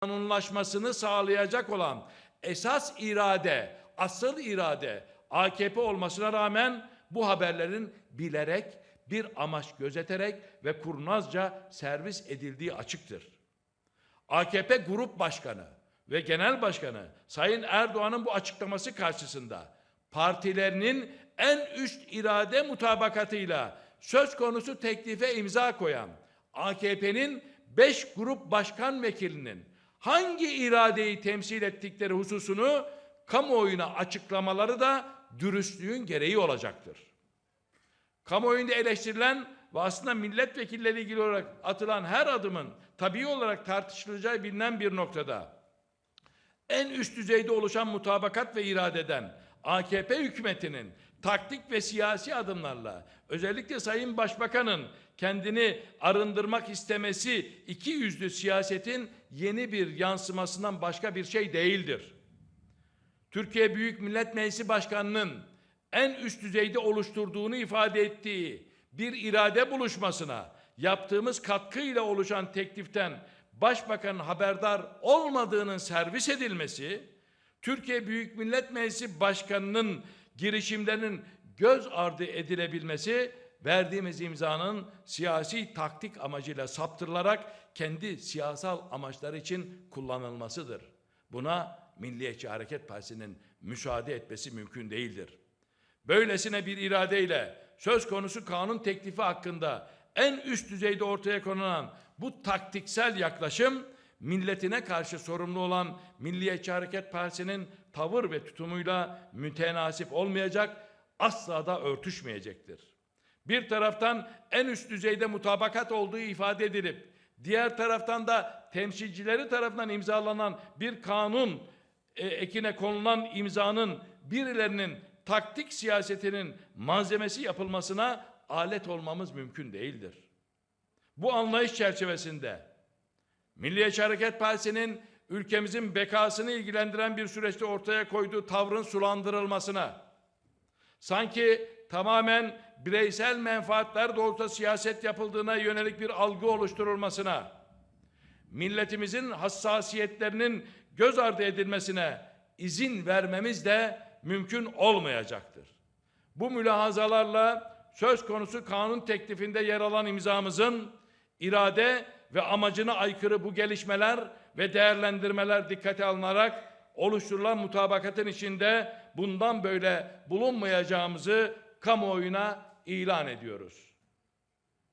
kanunlaşmasını sağlayacak olan esas irade, asıl irade AKP olmasına rağmen bu haberlerin bilerek, bir amaç gözeterek ve kurnazca servis edildiği açıktır. AKP Grup Başkanı ve Genel Başkanı Sayın Erdoğan'ın bu açıklaması karşısında partilerinin en üst irade mutabakatıyla söz konusu teklife imza koyan AKP'nin 5 grup başkan vekilinin hangi iradeyi temsil ettikleri hususunu kamuoyuna açıklamaları da dürüstlüğün gereği olacaktır. Kamuoyunda eleştirilen ve aslında milletvekilleri ilgili olarak atılan her adımın tabii olarak tartışılacağı bilinen bir noktada en üst düzeyde oluşan mutabakat ve iradeden AKP hükümetinin taktik ve siyasi adımlarla özellikle Sayın Başbakan'ın kendini arındırmak istemesi iki yüzlü siyasetin yeni bir yansımasından başka bir şey değildir. Türkiye Büyük Millet Meclisi Başkanı'nın en üst düzeyde oluşturduğunu ifade ettiği bir irade buluşmasına yaptığımız katkıyla oluşan tekliften Başbakanın haberdar olmadığının servis edilmesi, Türkiye Büyük Millet Meclisi Başkanı'nın girişimlerinin göz ardı edilebilmesi, verdiğimiz imzanın siyasi taktik amacıyla saptırılarak kendi siyasal amaçları için kullanılmasıdır. Buna Milliyetçi Hareket Partisi'nin müsaade etmesi mümkün değildir. Böylesine bir iradeyle söz konusu kanun teklifi hakkında en üst düzeyde ortaya konulan bu taktiksel yaklaşım milletine karşı sorumlu olan Milliyetçi Hareket Partisi'nin tavır ve tutumuyla mütenasip olmayacak, asla da örtüşmeyecektir. Bir taraftan en üst düzeyde mutabakat olduğu ifade edilip diğer taraftan da temsilcileri tarafından imzalanan bir kanun e, ekine konulan imzanın birilerinin taktik siyasetinin malzemesi yapılmasına alet olmamız mümkün değildir. Bu anlayış çerçevesinde Milliyetçi Hareket Partisi'nin ülkemizin bekasını ilgilendiren bir süreçte ortaya koyduğu tavrın sulandırılmasına, sanki tamamen bireysel menfaatler doğrultusunda siyaset yapıldığına yönelik bir algı oluşturulmasına, milletimizin hassasiyetlerinin göz ardı edilmesine izin vermemiz de mümkün olmayacaktır. Bu mülahazalarla söz konusu kanun teklifinde yer alan imzamızın irade ve amacına aykırı bu gelişmeler ve değerlendirmeler dikkate alınarak oluşturulan mutabakatın içinde bundan böyle bulunmayacağımızı kamuoyuna ilan ediyoruz.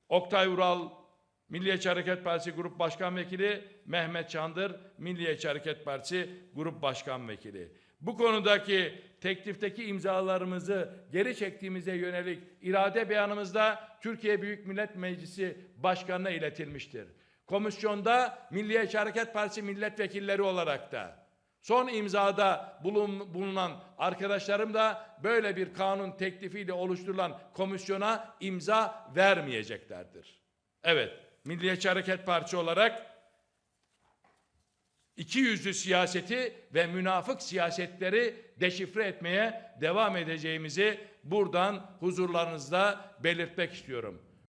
Oktay Ural, Milliyetçi Hareket Partisi Grup Başkan Vekili, Mehmet Çandır, Milliyetçi Hareket Partisi Grup Başkan Vekili. Bu konudaki teklifteki imzalarımızı geri çektiğimize yönelik irade beyanımızda Türkiye Büyük Millet Meclisi Başkanı'na iletilmiştir. Komisyonda Milliyetçi Hareket Partisi milletvekilleri olarak da son imzada bulun, bulunan arkadaşlarım da böyle bir kanun teklifiyle oluşturulan komisyona imza vermeyeceklerdir. Evet, Milliyetçi Hareket Partisi olarak iki yüzlü siyaseti ve münafık siyasetleri deşifre etmeye devam edeceğimizi buradan huzurlarınızda belirtmek istiyorum.